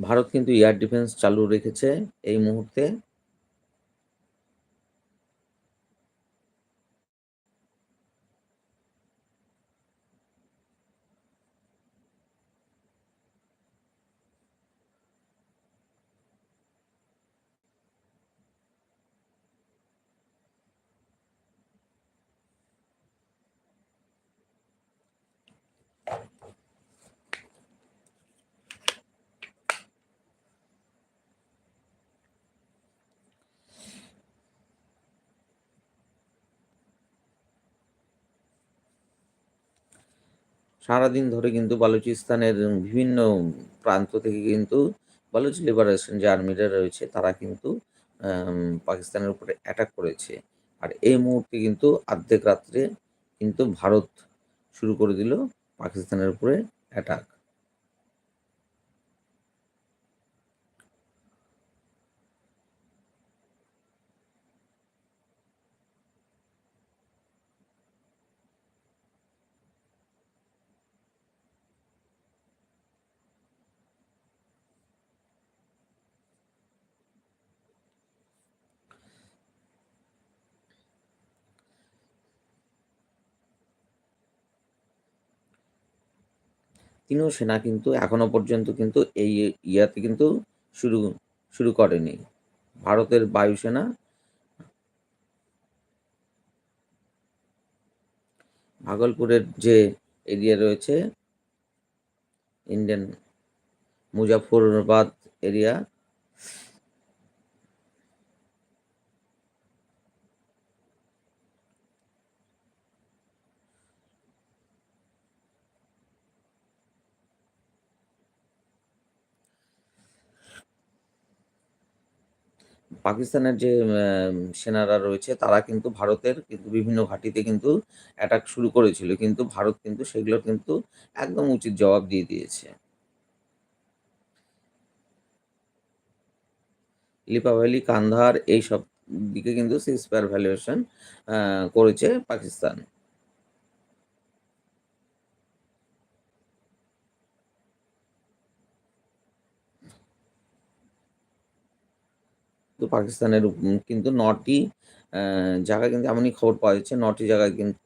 ভারত কিন্তু air defence চালু রেখেছে এই মুহূর্তে। সারাদিন ধরে কিন্তু বালুচিস্তানের বিভিন্ন প্রান্ত থেকে কিন্তু বালুচ লিবারেশন যে আর্মিরা রয়েছে, তারা কিন্তু পাকিস্তানের উপরে অ্যাটাক করেছে। আর এই মুহূর্তে কিন্তু অর্ধেক রাত্রে কিন্তু ভারত শুরু করে দিল পাকিস্তানের উপরে অ্যাটাক তিনিও সেনা কিন্তু এখনও পর্যন্ত কিন্তু এই ইয়াতে কিন্তু শুরু শুরু করেনি। ভারতের বায়ুসেনা ভাগলপুরের যে এরিয়া রয়েছে, ইন্ডিয়ান মুজাফরবাদ এরিয়া পাকিস্তানের যে সেনারা রয়েছে, তারা কিন্তু ভারতের কিন্তু বিভিন্ন ঘাঁটিতে কিন্তু অ্যাটাক শুরু করেছিল। কিন্তু ভারত কিন্তু সেগুলোর কিন্তু একদম উচিত জবাব দিয়ে দিয়েছে। লিপাভ্যালি কান্ধার এইসব দিকে কিন্তু সিক্স ভ্যালুয়েশন করেছে পাকিস্তান। পাকিস্তানের কিন্তু নটি জায়গায় কিন্তু এমনই খবর পাওয়া যাচ্ছে নটি জায়গায় কিন্তু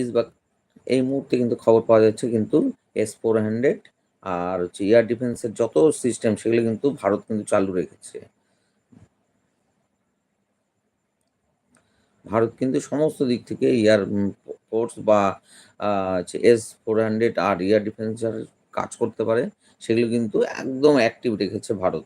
ইসবাক এই মুহূর্তে কিন্তু খবর পাওয়া যাচ্ছে কিন্তু এস ফোর হান্ড্রেড আর হচ্ছে এয়ার ডিফেন্সের যত সিস্টেম সেগুলো কিন্তু ভারত কিন্তু চালু রেখেছে। ভারত কিন্তু সমস্ত দিক থেকে এয়ার ফোর্স বা এস ফোর হান্ড্রেড আর এয়ার ডিফেন্স কাজ করতে পারে, সেগুলো কিন্তু একদম অ্যাক্টিভ রেখেছে ভারত।